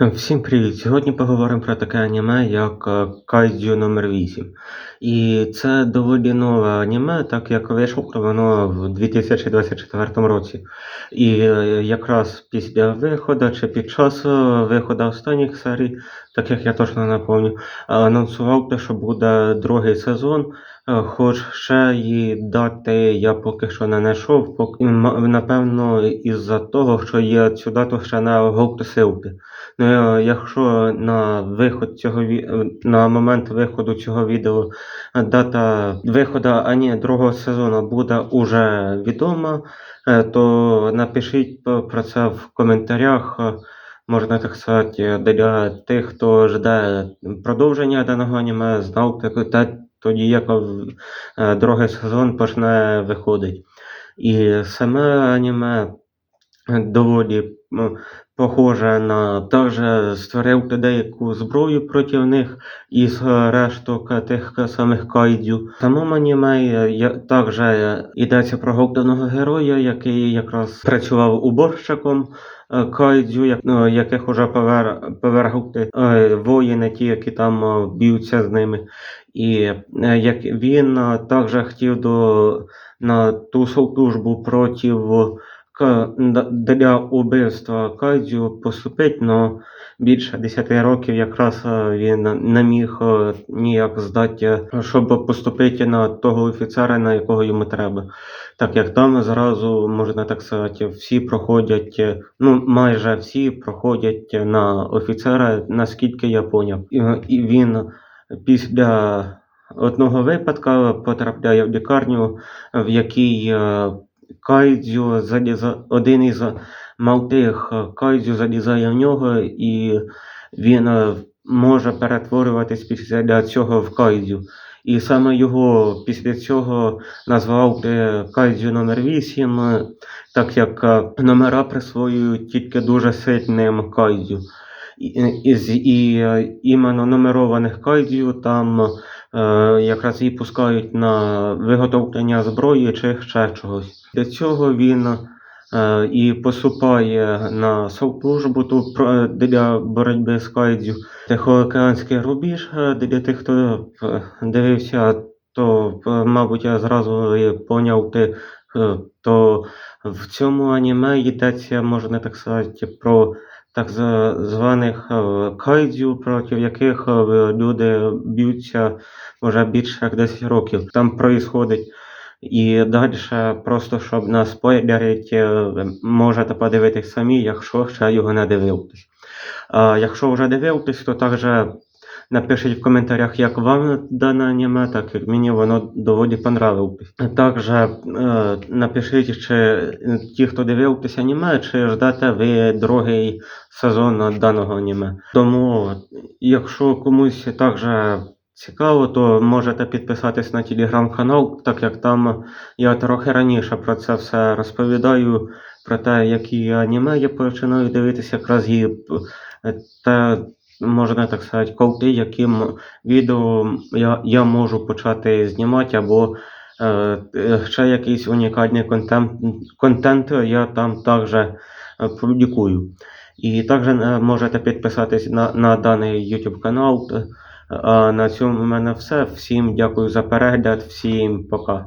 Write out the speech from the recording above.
Всім привіт! Сьогодні поговоримо про таке аніме, як е, Кайдзю номер 8. І це доволі нове аніме, так як вийшло воно в 2024 році. І е, якраз після виходу чи під час е, виходу останніх серій, так як я точно пам'ятаю, анонсував те, що буде другий сезон. Е, Хоч ще і дати я поки що не знайшов, напевно, із-за того, що я цю дату ще не оголосив. Ну, е, якщо на виход цього е, на момент виходу цього відео дата виходу ані другого сезону буде уже відома, то напишіть про це в коментарях. Можна так сказати, для тих, хто жде продовження даного аніме, знав та тоді, як е, другий сезон почне виходити. І саме аніме доволі похоже на також створив деяку зброю проти них із решток тих самих кайдзю. В самому аніме також йдеться про головного героя, який якраз працював уборщиком е, кайдзю, як- ну, яких уже повер, повергли е, воїни, ті, які там е, б'ються з ними. І е, як він е, також хотів до на ту службу проти к- для убивства Кайдзю поступить, но більше 10 років якраз е, він не міг е, ніяк здати, щоб поступити на того офіцера, на якого йому треба. Так як там зразу, можна так сказати, всі проходять, е, ну майже всі проходять на офіцера, наскільки я поняв. І, він після одного випадка потрапляє в лікарню, в якій Кайдзю один із малтих Кайдзю залізає в нього, і він е, може перетворюватись після цього в Кайдзю. І саме його після цього назвав Кайдзю номер 8, е, так як е, номера присвоюють тільки дуже сильним Кайдзю. І, і, е, іменно нумерованих кайдзю там е, якраз і пускають на виготовлення зброї чи ще чогось. Для цього він е, і поступає на службу для боротьби з кайдзю. Тихоокеанський рубіж е, для тих, хто е, дивився, то, мабуть, я зразу поняв, ти, то в цьому аніме йдеться, можна так сказати, про так званих е, кайдзю, проти яких е, люди б'ються вже більше як 10 років. Там проїсходить. І далі просто щоб не спойлерить, е, можете подивитись самі, якщо ще його не дивились. А якщо вже дивились, то також напишіть в коментарях, як вам дане аніме, так як мені воно доволі понравилось. Також е, напишіть, чи ті, хто дивився аніме, чи ждете ви другий сезон даного аніме. Тому, якщо комусь також цікаво, то можете підписатись на телеграм-канал, так як там я трохи раніше про це все розповідаю, про те, які аніме я починаю дивитися, якраз і е, те, можна так сказати, колти, яким відео я, я можу почати знімати, або е, е, ще якийсь унікальний контент, контент я там також е, публікую. І також е, можете підписатись на, на даний YouTube канал. А на цьому в мене все. Всім дякую за перегляд, всім пока.